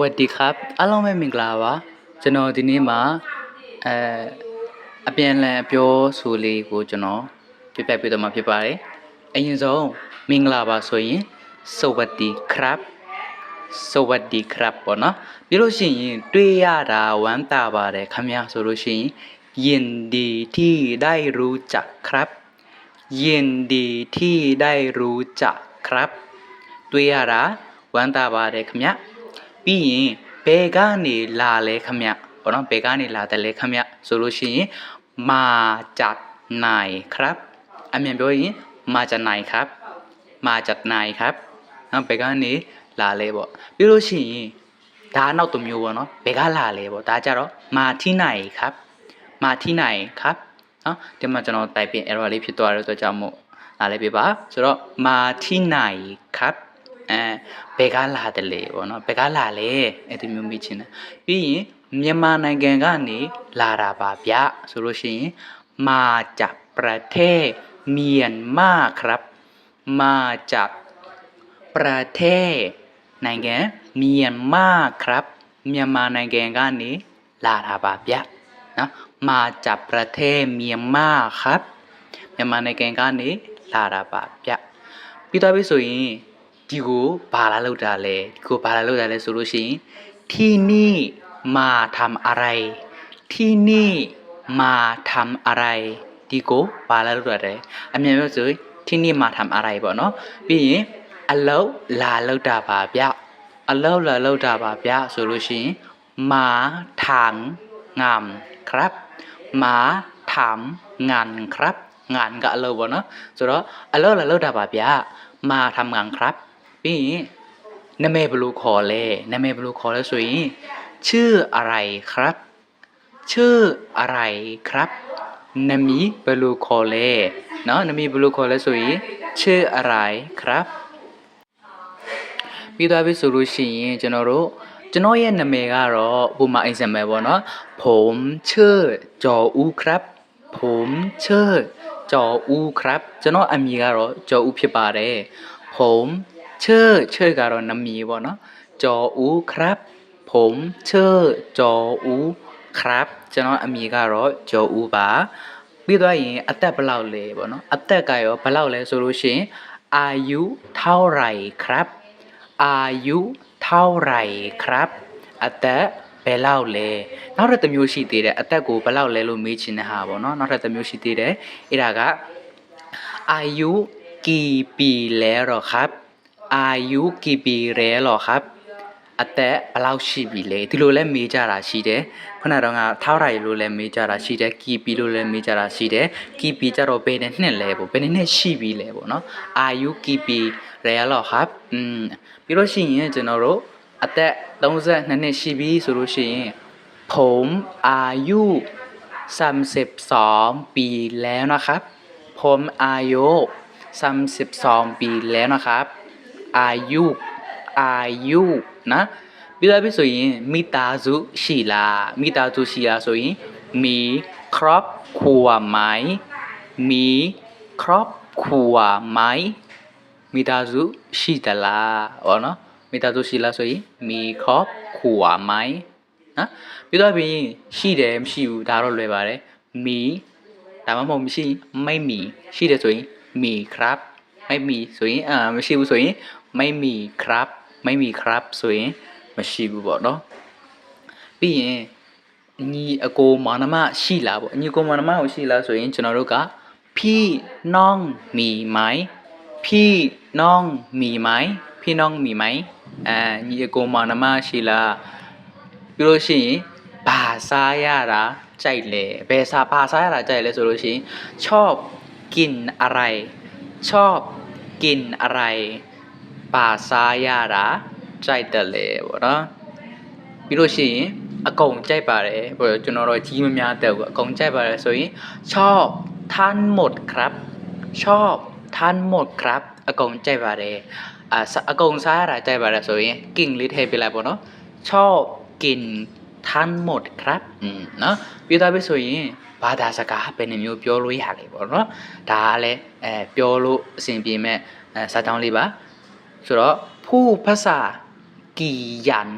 วัสดีครับอารมณ์แม่มิงลาวะจนทีนี้มา เอ่ออเปลี่ยนแปลงเียูลีကိုจนเปลี่ยนไปตัวมาဖปစ်ပါนယ်อยัางซုมิงลาวะสวုရင်สวัสดีครับ สวัสดีครับปะเนาะပြီးလို့ရှိရင်တွေ့ရတာဝမ်းတာပါတယ်ခင်ဗျာဆိုလိုยินดีที่ได้รู้จักครับ ยินดีที่ได้รู้จักครับတွေยရတာဝမ်းတာပรတယ်ခင်ဗျာပြီးရင်ဘယ်ကနေလာလဲခမဗောနော်ဘယ်ကနေလာတယ်လဲခမဆိုလို့ရှိရင်မာဂျတ်နိုင်ครับအမြန်ပြောရင်မာဂျတ်နိုင်ครับမာဂျတ်နိုင်ครับနော်ဘယ်ကနေလာလဲပေါ့ပြီးလို့ရှိရင်ဒါနောက်တစ်မျိုးပေါ့နော်ဘယ်ကလာလဲပေါ့ဒါကြတော့မာထိနိုင်ครับမာထိနိုင်ครับနော်ဒီမှာကျွန်တော် type in error လေးဖြစ်သွားတဲ့အတွက်ကြောင့်မို့လာလဲပြပါဆိုတော့မာထိနိုင်ครับအဲဘယ်ကလာတယ်လေပေါ့နော်ဘယ်ကလာလဲအဲ့ဒီမျိုးမိချင်တယ်ပြီးရင်မြန်မာနိုင်ငံကနေလာတာပါဗျဆိုလို့ရှိရင်มาจากประเทศเมียนมาครับ มาจากประเทศနိုင်ငံเมียนมาครับမြန်မာနိုင်ငံကနေလာတာပါဗျနော်มาจากประเทศเมียนมาครับမြန်မာနိုင်ငံကနေလာတာပါဗျပြီးတော့ပြီဆိုရင်ဒီကိုဘာလာလောက်တာလဲဒီကိုဘာလာလောက်တာလဲဆိုလို့ရှိရင်ที่นี่มาทำอะไร ที่นี่มาทำอะไรဒီကိုဘာလာလောက်တာလဲအမြန်ပြောဆိုที่นี่มาทำอะไรပေါ့နော်ပြီးရင်အလောက်လာလောက်တာပါဗျအလောက်လာလောက်တာပါဗျဆိုလို့ရှိရင်มาทางงามครับ มาทำงานครับ งานก็အလောက်ပေါ့နော်ဆိုတော့အလောက်လာလောက်တာပါဗျမာทำงานครับปีน้เมบลูคอเลนเมบลูคอเล่สุยชื่ออะไรครับ ชื่ออะไรครับนามีบลูคอเล่เนาะนามีบลูคอเล่สุยชื่ออะไรครับพี่ตัวพี่สุรุชีจโนโรจันโอยน้เมกาโรบุมาอินเซมเบอร์เนาะผมชื่อจออูครับ ผมชื่อจออูครับจโนโออามีกาโรจออูพิบาร์เรผมเชอเชอကတော့နမီပေါ့နော်จออูครับผมเชอจออูครับကျွန်တော်အမည်ကတော့จออูပါပြီးသွားရင်အသက်ဘယ်လောက်လဲပေါ့နော်အသက်ကရောဘယ်လောက်လဲဆိုလို့ရှိရင် are you เท่าไหร่ครับ are you เท่าไหร่ครับအသက်ဘယ်လောက်လဲနောက်ထပ်တစ်မျိုးရှိသေးတယ်အသက်ကိုဘယ်လောက်လဲလို့မေးချင်တဲ့ဟာပေါ့နော်နောက်ထပ်တစ်မျိုးရှိသေးတယ်အဲ့ဒါက are you กี่ปีแล้วหรอครับอายุกี่ปีเรหรอครับอแตะเปล่าชีวิตเลย ที่รู้แล้วมีจาราชีเดคนนั้นเราเท่าไรรู้แล้วมีจาราชีเด กี่ปีรู้แล้วมีจาราชีเด กี่ปีจะเราเป็นเนี่ยเลยบ่เป็นเนี่ยชีวิตเลยบ่เนาะ อายุกี่ปีเรหรอครับ อืมพี่รู้ชิ่เนี่ยจะนเรู้อแตะต้องจะนั่นเนี่ยชีวิตสุรุชิ่งผมอายุสามสิบสองปีแล้วนะครับ ผมอายุสามสิบสองปีแล้วนะครับอายุอายุนะပြီးတော့ပြီဆိုရင်မိသားစုရှိလားမိသားစုရှိလားဆိုရင်มีครอบครัวไยมีครอบครัวไยมีตาจุศิตลาอ๋เนาะมีตาจุศิลาဆိုရင်มีครอบครัวไยนะပြီးတော့ပြီးရှိတယ်မရှိဘူးဒါတော့လွယ်ပါတယ်มีဒါမှမဟုတ်မရှိไม่มีရှိတယ်ဆိုရင်มีครับ ไม่มีဆိုရင်အာမရှိဘူးဆိုရင်ไม่มีครับ ไม่มีครับ สวยมาชีบบอกเนาะ พี่เองนี่โกมานามาชีลาบ่อนี่โกมานามาโอชีลาสวยันเราก็พี่น้องมีไหม พี่น้องมีไหมพี่น้องมีไหมอ่านี่โกมานามาชีลาพี่รู้สิภาษาอะไรใจเลยภาษาภาษาอะไรใจเลยสวยรู้สิชอบกินอะไร ชอบกินอะไรပါစားရတာကြိုက်တယ်လေပေါ့နော်ပြီးလို့ရှိရင်အကုန်ကြိုက်ပါတယ်ဟိုကျွန်တော်တော့ကြီးမများတက်ဘူးအကုန်ကြိုက်ပါတယ်ဆိုရင်ชอบทานหมดครับชอบทานหมดครับအကုန်ကြိုက်ပါတယ်အာအကုန်စားရတာကြိုက်ပါတယ်ဆိုရင် king လေးထည့်ပေးလိုက်ပေါ့နော်ชอบกินทานหมดครับอืมเนาะပြီးသားပြီဆိုရင်ဘာသာစကားဘယ်နှမျိုးပြောလို့ရလဲပေါ့နော်ဒါကလည်းအဲပြောလို့အဆင်ပြေမဲ့အဲစာကြောင်းလေးပါสุาผู้ภาษากี่ยัน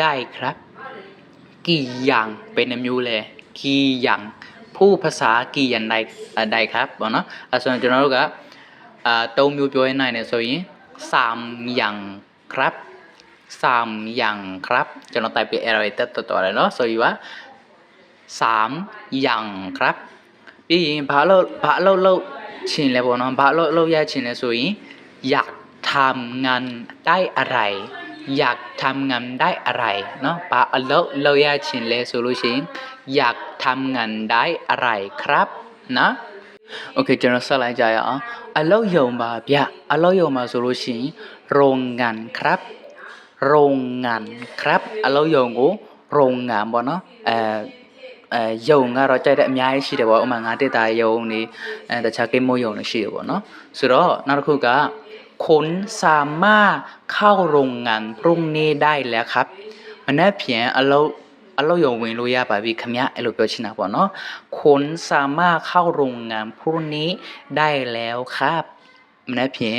ได้ครับ กี่ยังเป็นอมูเลย กี่ยังผู้ภาษากี่ยันได้ได้ครับบอกเนาะอะส่วนจุนลู้ก็ตรงมูวจยหน่อยเนี่ยส่วนนี้สามยังครับสามยังครับจะลองไต่ไปเอร์เตอต่อเลยเนาะส่วนว่าสามยังครับพี่ยิงพระเราพระเราเราชินเลยบอกเนาะพระเราเราแยกชินเลยส่วนนี้อยากทำงานได้อะไรอยากทำงานได้อะไรเนาะปาอลเลยาชินเลสูรุชินอยากทำงานได้อะไรครับนะโอเคจะนสลายใจอ๋อเลยมาพี่อเลยมาสูรุชินโรงงานครับ โรงงานครับอเลยงูโรงงานบ่เนาะเออเอ่อยงาเราใจได้อ้ายชื่อได้ว่าอมางานเตตายยงนี่แต่ชาเกมอยงนี่ชื่อบ่เนาะสุดแล้วนาคือก็คุณสามารถเข้าโรงงานพรุ่งนี้ได้แล้วครับมันน่เพียงอเราอလောက်ရုံဝငยาบาบีคါပြီခမအဲ့လိုပြนะบอกเนาะคุณสามารถเข้าโรงงานพรุ่งนี้ได้แล้วครับ มันน่เพียง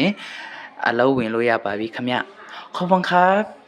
อเราဝင်လยาบาบีคြมยะขอบคุณครับ